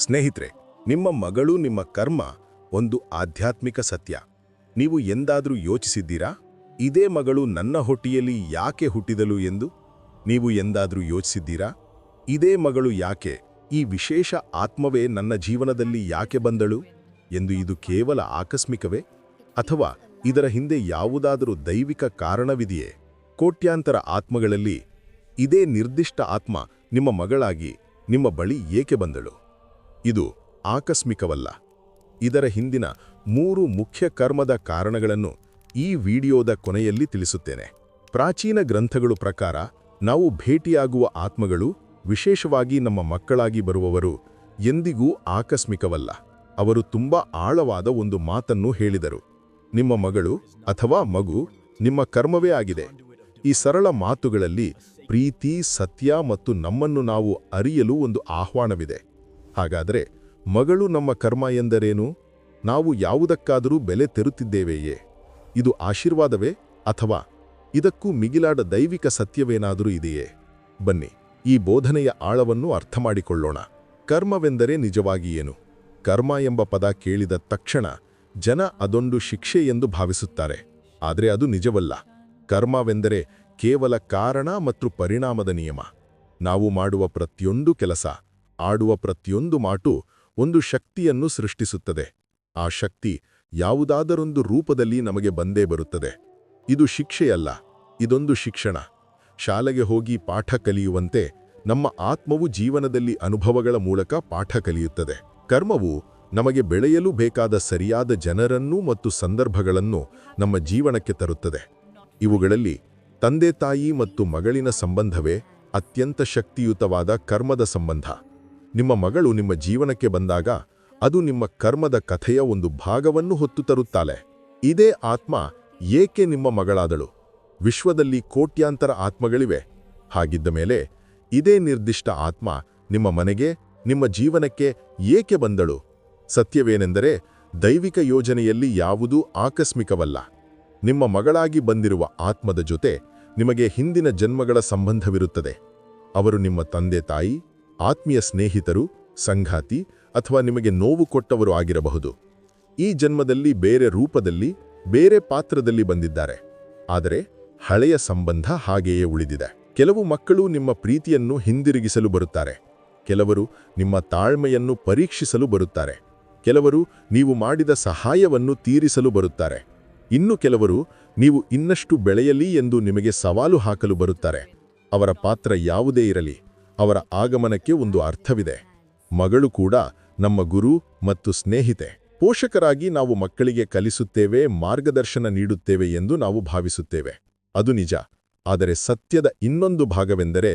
ಸ್ನೇಹಿತರೆ, ನಿಮ್ಮ ಮಗಳು, ನಿಮ್ಮ ಕರ್ಮ ಒಂದು ಆಧ್ಯಾತ್ಮಿಕ ಸತ್ಯ. ನೀವು ಎಂದಾದರೂ ಯೋಚಿಸಿದ್ದೀರಾ? ಇದೇ ಮಗಳು ನನ್ನ ಹೊಟ್ಟಿಯಲ್ಲಿ ಯಾಕೆ ಹುಟ್ಟಿದಳು ಎಂದು ನೀವು ಎಂದಾದರೂ ಯೋಚಿಸಿದ್ದೀರಾ? ಇದೇ ಮಗಳು ಯಾಕೆ, ಈ ವಿಶೇಷ ಆತ್ಮವೇ ನನ್ನ ಜೀವನದಲ್ಲಿ ಯಾಕೆ ಬಂದಳು ಎಂದು ಇದು ಕೇವಲ ಆಕಸ್ಮಿಕವೇ? ಅಥವಾ ಇದರ ಹಿಂದೆ ಯಾವುದಾದರೂ ದೈವಿಕ ಕಾರಣವಿದೆಯೇ? ಕೋಟ್ಯಾಂತರ ಆತ್ಮಗಳಲ್ಲಿ ಇದೇ ನಿರ್ದಿಷ್ಟ ಆತ್ಮ ನಿಮ್ಮ ಮಗಳಾಗಿ ನಿಮ್ಮ ಬಳಿ ಏಕೆ ಬಂದಳು? ಇದು ಆಕಸ್ಮಿಕವಲ್ಲ. ಇದರ ಹಿಂದಿನ ಮೂರು ಮುಖ್ಯ ಕರ್ಮದ ಕಾರಣಗಳನ್ನು ಈ ವಿಡಿಯೋದ ಕೊನೆಯಲ್ಲಿ ತಿಳಿಸುತ್ತೇನೆ. ಪ್ರಾಚೀನ ಗ್ರಂಥಗಳು ಪ್ರಕಾರ ನಾವು ಭೇಟಿಯಾಗುವ ಆತ್ಮಗಳು ವಿಶೇಷವಾಗಿ ನಮ್ಮ ಮಕ್ಕಳಾಗಿ ಬರುವವರು ಎಂದಿಗೂ ಆಕಸ್ಮಿಕವಲ್ಲ. ಅವರು ತುಂಬಾ ಆಳವಾದ ಒಂದು ಮಾತನ್ನು ಹೇಳಿದರು. ನಿಮ್ಮ ಮಗಳು ಅಥವಾ ಮಗು ನಿಮ್ಮ ಕರ್ಮವೇ ಆಗಿದೆ. ಈ ಸರಳ ಮಾತುಗಳಲ್ಲಿ ಪ್ರೀತಿ, ಸತ್ಯ ಮತ್ತು ನಮ್ಮನ್ನು ನಾವು ಅರಿಯಲು ಒಂದು ಆಹ್ವಾನವಿದೆ. ಹಾಗಾದರೆ ಮಗಳು ನಮ್ಮ ಕರ್ಮ ಎಂದರೇನು? ನಾವು ಯಾವುದಕ್ಕಾದರೂ ಬೆಲೆ ತೆರುತ್ತಿದ್ದೇವೆಯೇ? ಇದು ಆಶೀರ್ವಾದವೇ ಅಥವಾ ಇದಕ್ಕೂ ಮಿಗಿಲಾಡ ದೈವಿಕ ಸತ್ಯವೇನಾದರೂ ಇದೆಯೇ? ಬನ್ನಿ, ಈ ಬೋಧನೆಯ ಆಳವನ್ನು ಅರ್ಥ ಮಾಡಿಕೊಳ್ಳೋಣ ಕರ್ಮವೆಂದರೆ ನಿಜವಾಗಿ ಏನು? ಕರ್ಮ ಎಂಬ ಪದ ಕೇಳಿದ ತಕ್ಷಣ ಜನ ಅದೊಂದು ಶಿಕ್ಷೆ ಎಂದು ಭಾವಿಸುತ್ತಾರೆ. ಆದರೆ ಅದು ನಿಜವಲ್ಲ. ಕರ್ಮವೆಂದರೆ ಕೇವಲ ಕಾರಣ ಮತ್ತು ಪರಿಣಾಮದ ನಿಯಮ. ನಾವು ಮಾಡುವ ಪ್ರತಿಯೊಂದು ಕೆಲಸ ಆಡುವ ಪ್ರತಿಯೊಂದು ಮಾಟು ಒಂದು ಶಕ್ತಿಯನ್ನು ಸೃಷ್ಟಿಸುತ್ತದೆ. ಆ ಶಕ್ತಿ ಯಾವುದಾದರೊಂದು ರೂಪದಲ್ಲಿ ನಮಗೆ ಬಂದೇ ಬರುತ್ತದೆ. ಇದು ಶಿಕ್ಷೆಯಲ್ಲ, ಇದೊಂದು ಶಿಕ್ಷಣ. ಶಾಲೆಗೆ ಹೋಗಿ ಪಾಠ ಕಲಿಯುವಂತೆ ನಮ್ಮ ಆತ್ಮವು ಜೀವನದಲ್ಲಿ ಅನುಭವಗಳ ಮೂಲಕ ಪಾಠ ಕಲಿಯುತ್ತದೆ. ಕರ್ಮವು ನಮಗೆ ಬೆಳೆಯಲು ಬೇಕಾದ ಸರಿಯಾದ ಜನರನ್ನು ಮತ್ತು ಸಂದರ್ಭಗಳನ್ನು ನಮ್ಮ ಜೀವನಕ್ಕೆ ತರುತ್ತದೆ. ಇವುಗಳಲ್ಲಿ ತಂದೆ ತಾಯಿ ಮತ್ತು ಮಗಳಿನ ಸಂಬಂಧವೇ ಅತ್ಯಂತ ಶಕ್ತಿಯುತವಾದ ಕರ್ಮದ ಸಂಬಂಧ. ನಿಮ್ಮ ಮಗಳು ನಿಮ್ಮ ಜೀವನಕ್ಕೆ ಬಂದಾಗ ಅದು ನಿಮ್ಮ ಕರ್ಮದ ಕಥೆಯ ಒಂದು ಭಾಗವನ್ನು ಹೊತ್ತು ತರುತ್ತಾಳೆ. ಇದೇ ಆತ್ಮ ಏಕೆ ನಿಮ್ಮ ಮಗಳಾದಳು? ವಿಶ್ವದಲ್ಲಿ ಕೋಟ್ಯಾಂತರ ಆತ್ಮಗಳಿವೆ. ಹಾಗಿದ್ದ ಮೇಲೆ ಇದೇ ನಿರ್ದಿಷ್ಟ ಆತ್ಮ ನಿಮ್ಮ ಮನೆಗೆ, ನಿಮ್ಮ ಜೀವನಕ್ಕೆ ಏಕೆ ಬಂದಳು? ಸತ್ಯವೇನೆಂದರೆ ದೈವಿಕ ಯೋಜನೆಯಲ್ಲಿ ಯಾವುದೂ ಆಕಸ್ಮಿಕವಲ್ಲ. ನಿಮ್ಮ ಮಗಳಾಗಿ ಬಂದಿರುವ ಆತ್ಮದ ಜೊತೆ ನಿಮಗೆ ಹಿಂದಿನ ಜನ್ಮಗಳ ಸಂಬಂಧವಿರುತ್ತದೆ. ಅವರು ನಿಮ್ಮ ತಂದೆ ತಾಯಿ ಆತ್ಮೀಯ ಸ್ನೇಹಿತರು ಸಂಘಾತಿ ಅಥವಾ ನಿಮಗೆ ನೋವು ಕೊಟ್ಟವರು ಆಗಿರಬಹುದು. ಈ ಜನ್ಮದಲ್ಲಿ ಬೇರೆ ರೂಪದಲ್ಲಿ, ಬೇರೆ ಪಾತ್ರದಲ್ಲಿ ಬಂದಿದ್ದಾರೆ. ಆದರೆ ಹಳೆಯ ಸಂಬಂಧ ಹಾಗೆಯೇ ಉಳಿದಿದೆ. ಕೆಲವು ಮಕ್ಕಳು ನಿಮ್ಮ ಪ್ರೀತಿಯನ್ನು ಹಿಂದಿರುಗಿಸಲು ಬರುತ್ತಾರೆ. ಕೆಲವರು ನಿಮ್ಮ ತಾಳ್ಮೆಯನ್ನು ಪರೀಕ್ಷಿಸಲು ಬರುತ್ತಾರೆ. ಕೆಲವರು ನೀವು ಮಾಡಿದ ಸಹಾಯವನ್ನು ತೀರಿಸಲು ಬರುತ್ತಾರೆ. ಇನ್ನು ಕೆಲವರು ನೀವು ಇನ್ನಷ್ಟು ಬೆಳೆಯಲಿ ಎಂದು ನಿಮಗೆ ಸವಾಲು ಹಾಕಲು ಬರುತ್ತಾರೆ. ಅವರ ಪಾತ್ರ ಯಾವುದೇ ಇರಲಿ. ಅವರ ಆಗಮನಕ್ಕೆ ಒಂದು ಅರ್ಥವಿದೆ. ಮಗಳು ಕೂಡ ನಮ್ಮ ಗುರು ಮತ್ತು ಸ್ನೇಹಿತೆ. ಪೋಷಕರಾಗಿ ನಾವು ಮಕ್ಕಳಿಗೆ ಕಲಿಸುತ್ತೇವೆ, ಮಾರ್ಗದರ್ಶನ ನೀಡುತ್ತೇವೆ ಎಂದು ನಾವು ಭಾವಿಸುತ್ತೇವೆ. ಅದು ನಿಜ. ಆದರೆ ಸತ್ಯದ ಇನ್ನೊಂದು ಭಾಗವೆಂದರೆ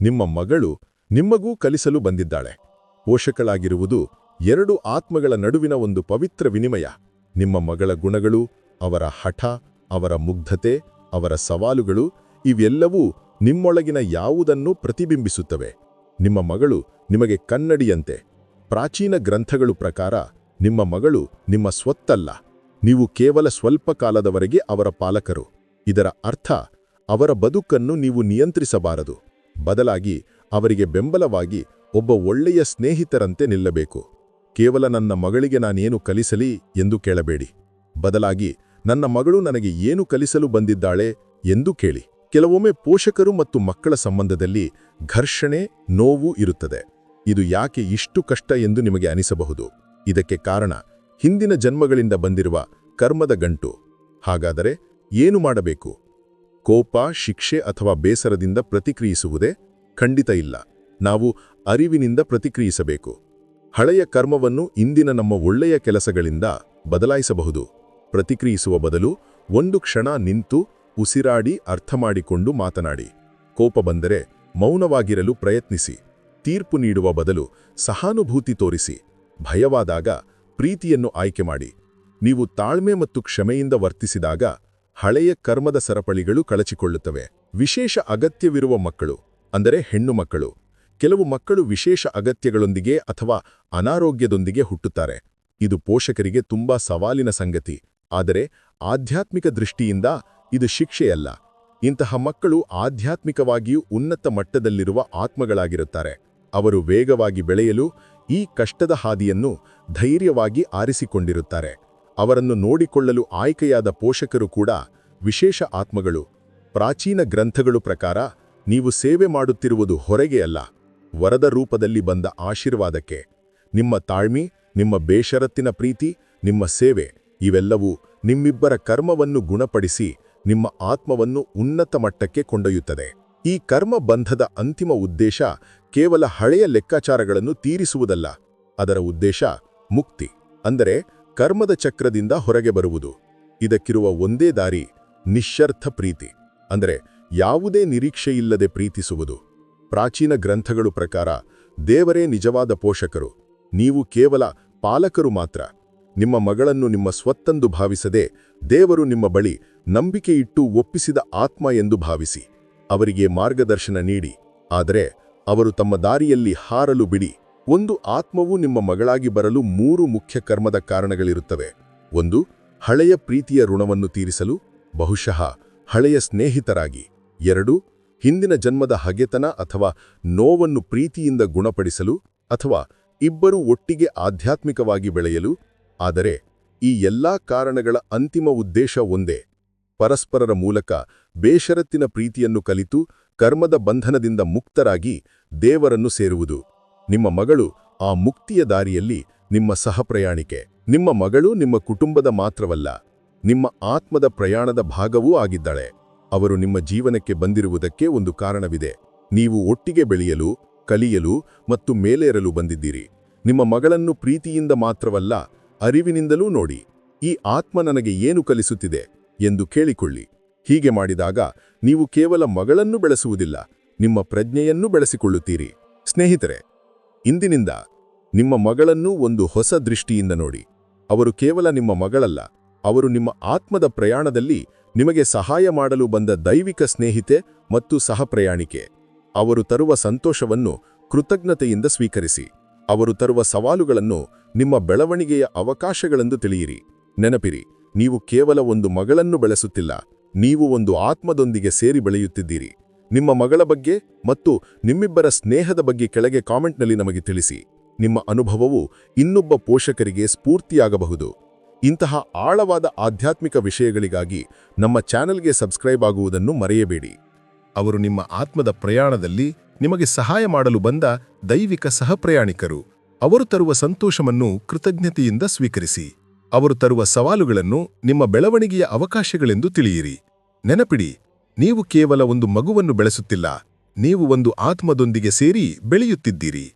ನಿಮ್ಮ ಮಗಳು ನಿಮ್ಮಗೂ ಕಲಿಸಲು ಬಂದಿದ್ದಾಳೆ. ಪೋಷಕಳಾಗಿರುವುದು ಎರಡು ಆತ್ಮಗಳ ನಡುವಿನ ಒಂದು ಪವಿತ್ರ ವಿನಿಮಯ. ನಿಮ್ಮ ಮಗಳ ಗುಣಗಳು, ಅವರ ಹಠ, ಅವರ ಮುಗ್ಧತೆ, ಅವರ ಸವಾಲುಗಳು, ಇವೆಲ್ಲವೂ ನಿಮ್ಮೊಳಗಿನ ಯಾವುದನ್ನು ಪ್ರತಿಬಿಂಬಿಸುತ್ತವೆ? ನಿಮ್ಮ ಮಗಳು ನಿಮಗೆ ಕನ್ನಡಿಯಂತೆ. ಪ್ರಾಚೀನ ಗ್ರಂಥಗಳು ಪ್ರಕಾರ ನಿಮ್ಮ ಮಗಳು ನಿಮ್ಮ ಸ್ವತ್ತಲ್ಲ. ನೀವು ಕೇವಲ ಸ್ವಲ್ಪ ಕಾಲದವರೆಗೆ ಅವರ ಪಾಲಕರು. ಇದರ ಅರ್ಥ ಅವರ ಬದುಕನ್ನು ನೀವು ನಿಯಂತ್ರಿಸಬಾರದು. ಬದಲಾಗಿ ಅವರಿಗೆ ಬೆಂಬಲವಾಗಿ ಒಬ್ಬ ಒಳ್ಳೆಯ ಸ್ನೇಹಿತರಂತೆ ನಿಲ್ಲಬೇಕು. ಕೇವಲ ನನ್ನ ಮಗಳಿಗೆ ನಾನೇನು ಕಲಿಸಲಿ ಎಂದು ಕೇಳಬೇಡಿ. ಬದಲಾಗಿ ನನ್ನ ಮಗಳು ನನಗೆ ಏನು ಕಲಿಸಲು ಬಂದಿದ್ದಾಳೆ ಎಂದು ಕೇಳಿ. ಕೆಲವೊಮ್ಮೆ ಪೋಷಕರು ಮತ್ತು ಮಕ್ಕಳ ಸಂಬಂಧದಲ್ಲಿ ಘರ್ಷಣೆ, ನೋವು ಇರುತ್ತದೆ. ಇದು ಯಾಕೆ ಇಷ್ಟು ಕಷ್ಟ ಎಂದು ನಿಮಗೆ ಅನಿಸಬಹುದು? ಇದಕ್ಕೆ ಕಾರಣ ಹಿಂದಿನ ಜನ್ಮಗಳಿಂದ ಬಂದಿರುವ ಕರ್ಮದ ಗಂಟು. ಹಾಗಾದರೆ ಏನು ಮಾಡಬೇಕು? ಕೋಪ, ಶಿಕ್ಷೆ ಅಥವಾ ಬೇಸರದಿಂದ ಪ್ರತಿಕ್ರಿಯಿಸುವುದೇ? ಖಂಡಿತ ಇಲ್ಲ. ನಾವು ಅರಿವಿನಿಂದ ಪ್ರತಿಕ್ರಿಯಿಸಬೇಕು. ಹಳೆಯ ಕರ್ಮವನ್ನು ಇಂದಿನ ನಮ್ಮ ಒಳ್ಳೆಯ ಕೆಲಸಗಳಿಂದ ಬದಲಾಯಿಸಬಹುದು. ಪ್ರತಿಕ್ರಿಯಿಸುವ ಬದಲು ಒಂದು ಕ್ಷಣ ನಿಂತು ಉಸಿರಾಡಿ ಅರ್ಥ ಮಾಡಿಕೊಂಡು ಮಾತನಾಡಿ. ಕೋಪ ಬಂದರೆ ಮೌನವಾಗಿರಲು ಪ್ರಯತ್ನಿಸಿ. ತೀರ್ಪು ನೀಡುವ ಬದಲು ಸಹಾನುಭೂತಿ ತೋರಿಸಿ. ಭಯವಾದಾಗ ಪ್ರೀತಿಯನ್ನು ಆಯ್ಕೆ ಮಾಡಿ. ನೀವು ತಾಳ್ಮೆ ಮತ್ತು ಕ್ಷಮೆಯಿಂದ ವರ್ತಿಸಿದಾಗ ಹಳೆಯ ಕರ್ಮದ ಸರಪಳಿಗಳು ಕಳಚಿಕೊಳ್ಳುತ್ತವೆ. ವಿಶೇಷ ಅಗತ್ಯವಿರುವ ಮಕ್ಕಳು, ಅಂದರೆ ಹೆಣ್ಣು ಮಕ್ಕಳು, ಕೆಲವು ಮಕ್ಕಳು ವಿಶೇಷ ಅಗತ್ಯಗಳೊಂದಿಗೆ ಅಥವಾ ಅನಾರೋಗ್ಯದೊಂದಿಗೆ ಹುಟ್ಟುತ್ತಾರೆ. ಇದು ಪೋಷಕರಿಗೆ ತುಂಬಾ ಸವಾಲಿನ ಸಂಗತಿ. ಆದರೆ ಆಧ್ಯಾತ್ಮಿಕ ದೃಷ್ಟಿಯಿಂದ ಇದು ಶಿಕ್ಷೆಯಲ್ಲ. ಇಂತಹ ಮಕ್ಕಳು ಆಧ್ಯಾತ್ಮಿಕವಾಗಿಯೂ ಉನ್ನತ ಮಟ್ಟದಲ್ಲಿರುವ ಆತ್ಮಗಳಾಗಿರುತ್ತಾರೆ. ಅವರು ವೇಗವಾಗಿ ಬೆಳೆಯಲು ಈ ಕಷ್ಟದ ಹಾದಿಯನ್ನು ಧೈರ್ಯವಾಗಿ ಆರಿಸಿಕೊಂಡಿರುತ್ತಾರೆ. ಅವರನ್ನು ನೋಡಿಕೊಳ್ಳಲು ಆಯ್ಕೆಯಾದ ಪೋಷಕರು ಕೂಡ ವಿಶೇಷ ಆತ್ಮಗಳು. ಪ್ರಾಚೀನ ಗ್ರಂಥಗಳು ಪ್ರಕಾರ ನೀವು ಸೇವೆ ಮಾಡುತ್ತಿರುವುದು ಹೊರಗೆ ಅಲ್ಲ. ವರದ ರೂಪದಲ್ಲಿ ಬಂದ ಆಶೀರ್ವಾದಕ್ಕೆ. ನಿಮ್ಮ ತಾಳ್ಮಿ, ನಿಮ್ಮ ಬೇಷರತ್ತಿನ ಪ್ರೀತಿ, ನಿಮ್ಮ ಸೇವೆ ಇವೆಲ್ಲವೂ ನಿಮ್ಮಿಬ್ಬರ ಕರ್ಮವನ್ನು ಗುಣಪಡಿಸಿ ನಿಮ್ಮ ಆತ್ಮವನ್ನು ಉನ್ನತ ಮಟ್ಟಕ್ಕೆ ಕೊಂಡೊಯ್ಯುತ್ತದೆ. ಈ ಕರ್ಮ ಬಂಧದ ಅಂತಿಮ ಉದ್ದೇಶ ಕೇವಲ ಹಳೆಯ ಲೆಕ್ಕಾಚಾರಗಳನ್ನು ತೀರಿಸುವುದಲ್ಲ, ಅದರ ಉದ್ದೇಶ ಮುಕ್ತಿ, ಅಂದರೆ ಕರ್ಮದ ಚಕ್ರದಿಂದ ಹೊರಗೆ ಬರುವುದು. ಇದಕ್ಕಿರುವ ಒಂದೇ ದಾರಿ ನಿಶ್ಶರ್ಥ ಪ್ರೀತಿ, ಅಂದರೆ ಯಾವುದೇ ನಿರೀಕ್ಷೆಯಿಲ್ಲದೆ ಪ್ರೀತಿಸುವುದು. ಪ್ರಾಚೀನ ಗ್ರಂಥಗಳು ಪ್ರಕಾರ ದೇವರೇ ನಿಜವಾದ ಪೋಷಕರು, ನೀವು ಕೇವಲ ಪಾಲಕರು ಮಾತ್ರ. ನಿಮ್ಮ ಮಗಳನ್ನು ನಿಮ್ಮ ಸ್ವತ್ತಂದು ಭಾವಿಸದೆ ದೇವರು ನಿಮ್ಮ ಬಳಿ ನಂಬಿಕೆಯಿಟ್ಟು ಒಪ್ಪಿಸಿದ ಆತ್ಮ ಎಂದು ಭಾವಿಸಿ, ಅವರಿಗೆ ಮಾರ್ಗದರ್ಶನ ನೀಡಿ. ಆದರೆ ಅವರು ತಮ್ಮ ದಾರಿಯಲ್ಲಿ ಹಾರಲು ಬಿಡಿ. ಒಂದು ಆತ್ಮವು ನಿಮ್ಮ ಮಗಳಾಗಿ ಬರಲು ಮೂರು ಮುಖ್ಯ ಕರ್ಮದ ಕಾರಣಗಳಿರುತ್ತವೆ. ಒಂದು, ಹಳೆಯ ಪ್ರೀತಿಯ ಋಣವನ್ನು ತೀರಿಸಲು, ಬಹುಶಃ ಹಳೆಯ ಸ್ನೇಹಿತರಾಗಿ. ಎರಡು, ಹಿಂದಿನ ಜನ್ಮದ ಹಗೆತನ ಅಥವಾ ನೋವನ್ನು ಪ್ರೀತಿಯಿಂದ ಗುಣಪಡಿಸಲು ಅಥವಾ ಇಬ್ಬರು ಒಟ್ಟಿಗೆ ಆಧ್ಯಾತ್ಮಿಕವಾಗಿ ಬೆಳೆಯಲು ಆದರೆ ಈ ಎಲ್ಲಾ ಕಾರಣಗಳ ಅಂತಿಮ ಉದ್ದೇಶ ಒಂದೇ. ಪರಸ್ಪರರ ಮೂಲಕ ಬೇಷರತ್ತಿನ ಪ್ರೀತಿಯನ್ನು ಕಲಿತು ಕರ್ಮದ ಬಂಧನದಿಂದ ಮುಕ್ತರಾಗಿ ದೇವರನ್ನು ಸೇರುವುದು. ನಿಮ್ಮ ಮಗಳು ಆ ಮುಕ್ತಿಯ ದಾರಿಯಲ್ಲಿ ನಿಮ್ಮ ಸಹಪ್ರಯಾಣಿಕೆ. ನಿಮ್ಮ ಮಗಳು ನಿಮ್ಮ ಕುಟುಂಬದ ಮಾತ್ರವಲ್ಲ, ನಿಮ್ಮ ಆತ್ಮದ ಪ್ರಯಾಣದ ಭಾಗವೂ ಆಗಿದ್ದಾಳೆ. ಅವರು ನಿಮ್ಮ ಜೀವನಕ್ಕೆ ಬಂದಿರುವುದಕ್ಕೆ ಒಂದು ಕಾರಣವಿದೆ. ನೀವು ಒಟ್ಟಿಗೆ ಬೆಳೆಯಲು, ಕಲಿಯಲು ಮತ್ತು ಮೇಲೇರಲು ಬಂದಿದ್ದೀರಿ. ನಿಮ್ಮ ಮಗಳನ್ನು ಪ್ರೀತಿಯಿಂದ ಮಾತ್ರವಲ್ಲ ಅರಿವಿನಿಂದಲೂ ನೋಡಿ, ಈ ಆತ್ಮ ನನಗೆ ಏನು ಕಲಿಸುತ್ತಿದೆ ಎಂದು ಕೇಳಿಕೊಳ್ಳಿ. ಹೀಗೆ ಮಾಡಿದಾಗ ನೀವು ಕೇವಲ ಮಗಳನ್ನು ಬೆಳೆಸುವುದಿಲ್ಲ, ನಿಮ್ಮ ಪ್ರಜ್ಞೆಯನ್ನು ಬೆಳೆಸಿಕೊಳ್ಳುತ್ತೀರಿ. ಸ್ನೇಹಿತರೆ, ಇಂದಿನಿಂದ ನಿಮ್ಮ ಮಗಳನ್ನು ಒಂದು ಹೊಸ ದೃಷ್ಟಿಯಿಂದ ನೋಡಿ. ಅವರು ಕೇವಲ ನಿಮ್ಮ ಮಗಳಲ್ಲ, ಅವರು ನಿಮ್ಮ ಆತ್ಮದ ಪ್ರಯಾಣದಲ್ಲಿ ನಿಮಗೆ ಸಹಾಯ ಮಾಡಲು ಬಂದ ದೈವಿಕ ಸ್ನೇಹಿತೆ ಮತ್ತು ಸಹಪ್ರಯಾಣಿಕೆ. ಅವರು ತರುವ ಸಂತೋಷವನ್ನು ಕೃತಜ್ಞತೆಯಿಂದ ಸ್ವೀಕರಿಸಿ. ಅವರು ತರುವ ಸವಾಲುಗಳನ್ನು ನಿಮ್ಮ ಬೆಳವಣಿಗೆಯ ಅವಕಾಶಗಳೆಂದು ತಿಳಿಯಿರಿ. ನೆನಪಿರಿ, ನೀವು ಕೇವಲ ಒಂದು ಮಗಳನ್ನು ಬೆಳೆಸುತ್ತಿಲ್ಲ, ನೀವು ಒಂದು ಆತ್ಮದೊಂದಿಗೆ ಸೇರಿ ಬೆಳೆಯುತ್ತಿದ್ದೀರಿ. ನಿಮ್ಮ ಮಗಳ ಬಗ್ಗೆ ಮತ್ತು ನಿಮ್ಮಿಬ್ಬರ ಸ್ನೇಹದ ಬಗ್ಗೆ ಕೆಳಗೆ ಕಾಮೆಂಟ್ನಲ್ಲಿ ನಮಗೆ ತಿಳಿಸಿ. ನಿಮ್ಮ ಅನುಭವವು ಇನ್ನೊಬ್ಬ ಪೋಷಕರಿಗೆ ಸ್ಫೂರ್ತಿಯಾಗಬಹುದು. ಇಂತಹ ಆಳವಾದ ಆಧ್ಯಾತ್ಮಿಕ ವಿಷಯಗಳಿಗಾಗಿ ನಮ್ಮ ಚಾನೆಲ್ಗೆ ಸಬ್ಸ್ಕ್ರೈಬ್ ಆಗುವುದನ್ನು ಮರೆಯಬೇಡಿ. ಅವರು ನಿಮ್ಮ ಆತ್ಮದ ಪ್ರಯಾಣದಲ್ಲಿ ನಿಮಗೆ ಸಹಾಯ ಮಾಡಲು ಬಂದ ದೈವಿಕ ಸಹಪ್ರಯಾಣಿಕರು. ಅವರು ತರುವ ಸಂತೋಷವನ್ನು ಕೃತಜ್ಞತೆಯಿಂದ ಸ್ವೀಕರಿಸಿ. ಅವರು ತರುವ ಸವಾಲುಗಳನ್ನು ನಿಮ್ಮ ಬೆಳವಣಿಗೆಯ ಅವಕಾಶಗಳೆಂದು ತಿಳಿಯಿರಿ. ನೆನಪಿಡಿ, ನೀವು ಕೇವಲ ಒಂದು ಮಗುವನ್ನು ಬೆಳೆಸುತ್ತಿಲ್ಲ, ನೀವು ಒಂದು ಆತ್ಮದೊಂದಿಗೆ ಸೇರಿ ಬೆಳೆಯುತ್ತಿದ್ದೀರಿ.